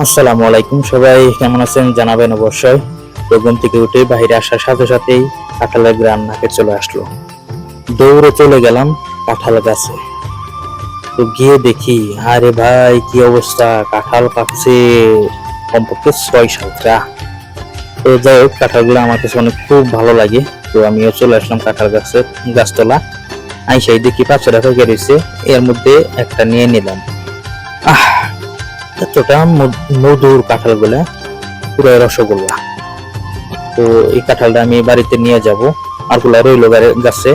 আসসালামু আলাইকুম সবাই, কেমন আছেন জানাবেন অবশ্যই। তো ঘুম থেকে উঠে বাইরে আসার সাথে সাথেই কাঁঠালের গ্রাম নাকে চলে আসলো। দৌড়ে চলে গেলাম কাঁঠাল গাছে। তো গিয়ে দেখি, আরে ভাই, কি অবস্থা? কাঁঠাল পাকছে কমপক্ষে ছয় সাতটা। তো যাই হোক, কাঁঠালগুলো আমার কাছে অনেক খুব ভালো লাগে। তো আমিও চলে আসলাম কাঁঠাল গাছের গাছতলা। আইসাই দেখি পাঁচশো টাকা রয়েছে এর মধ্যে একটা নিয়ে নিলাম। এতটা মধুর কাঁঠালগুলা পুরো রসগোল্লা। তো এই কাঁঠালটা আমি বাড়িতে নিয়ে যাব। আরগুলা রইল গাছে।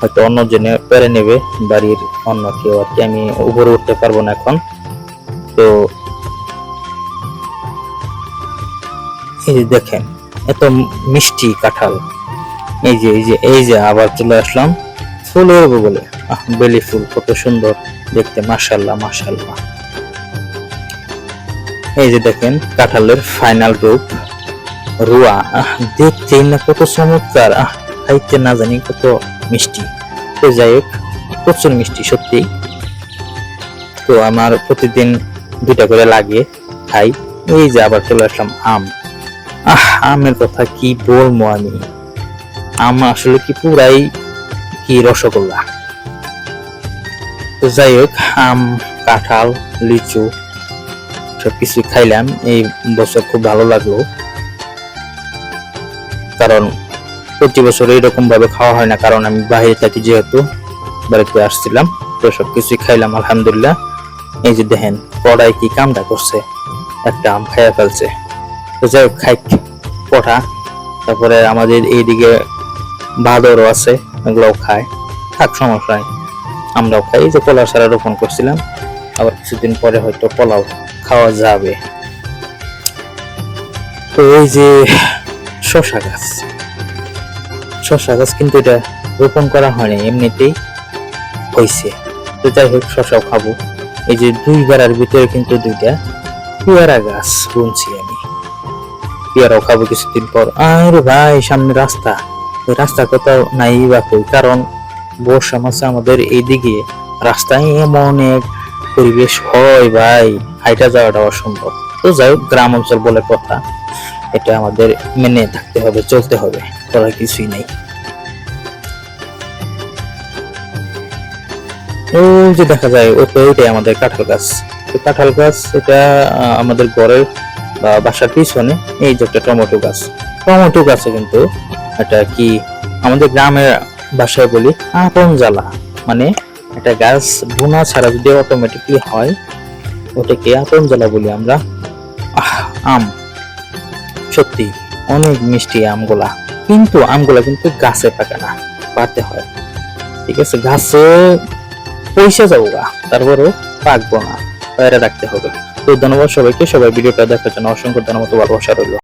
হয়তো অন্য জনে পেরে নেবে। বাড়ির অন্য কেউ আর কি। আমি উপরে উঠতে পারব না এখন। তো এই যে দেখেন, এত মিষ্টি কাঁঠাল। এই যে এই যে এই যে আবার চলে আসলাম। ফুলের বলে। আহ, বেলি ফুল কত সুন্দর। দেখতে মাশাল্লাহ মাশাল্লাহ। এই যে দেখেন কাঁঠালের ফাইনাল রূপ। রুয়া আহ, দেখতেই না কত চমৎকার। খাইতে না জানি কত মিষ্টি। তো যাই হোক প্রচুর মিষ্টি সত্যি। তো আমার প্রতিদিন দুইটা করে লাগে খাই। এই যে আবার চলে আসলাম আম। আহ আমের কথা কি বলব আমি? আম আসলে কি পুরাই কি রসগোল্লা? তো যাই হোক আম কাঁঠাল লিচু সবকিছু খাইলাম। এই বছর খুব ভালো লাগল। কারণ প্রতি বছর এরকম ভাবে খাওয়া হয় না, কারণ আমি বাইরে থাকি যেহেতু, বাড়িতে আসছিলাম, তো সবকিছুই খাইলাম, আলহামদুলিল্লাহ। এই যে দেখেন, কড়াই কি কামটা করছে? একটা আম খাইয়া ফেলছে। তো যাই হোক, খাই পড়া তারপরে আমাদের এইদিকে বাদরও আছে, ওগুলোও খায়। থাক, সমস্যা নাই। আমরাও খাই। যে কলা সারা রোপণ করছিলাম। আবার কিছুদিন পরে হয়তো পোলাও খাওয়া যাবে। তো এই যে শশা গাছ শশা গাছ কিন্তু এটা রোপণ করা হয়নি, এমনিতেই হয়েছে তো যাই হোক শশাও খাব। এই যে দুই বেড়ার ভিতরে কিন্তু দুইটা পেয়ারা গাছ বুনছি আমি। পেয়ারাও খাব কিছুদিন পর। আরে ভাই, সামনে রাস্তা। রাস্তা কোথাও নাই বা কই? কারণ বর্ষা মাসে আমাদের এইদিকে রাস্তায় এমন এক পরিবেশ হয় ভাই, হাইটা যাওয়াটা অসম্ভব। তো যাই হোক, গ্রাম অঞ্চল বলে কথা। এটা আমাদের মেনে থাকতে হবে, চলতে হবে, করার কিছুই নেই। যে দেখা যায় ও তো ওইটাই আমাদের কাঁঠাল গাছ। তো কাঁঠাল গাছ, এটা আমাদের ঘরের বা বাসার পিছনে এই যে একটা টমেটো গাছ। টমেটো গাছে কিন্তু এটা কি, আমাদের গ্রামের ভাষায় বলি, আপন জ্বালা। মানে একটা গাছ বোনা ছাড়া যদি অটোমেটিকলি হয়, ওটাকে আপন জ্বালা বলি আমরা। আম। সত্যি, অনেক মিষ্টি আমগুলা। কিন্তু আমগুলা কিন্তু গাছে পাকে না পারতে হয়। ঠিক আছে, গাছে পয়সা যাব গা, তারপরেও পাকবো না বাইরে রাখতে হবে। তো ধন্যবাদ সবাইকে, সবাই ভিডিওটা দেখার জন্য অসংখ্য ধন্যবাদ ভালোবাসা রইল।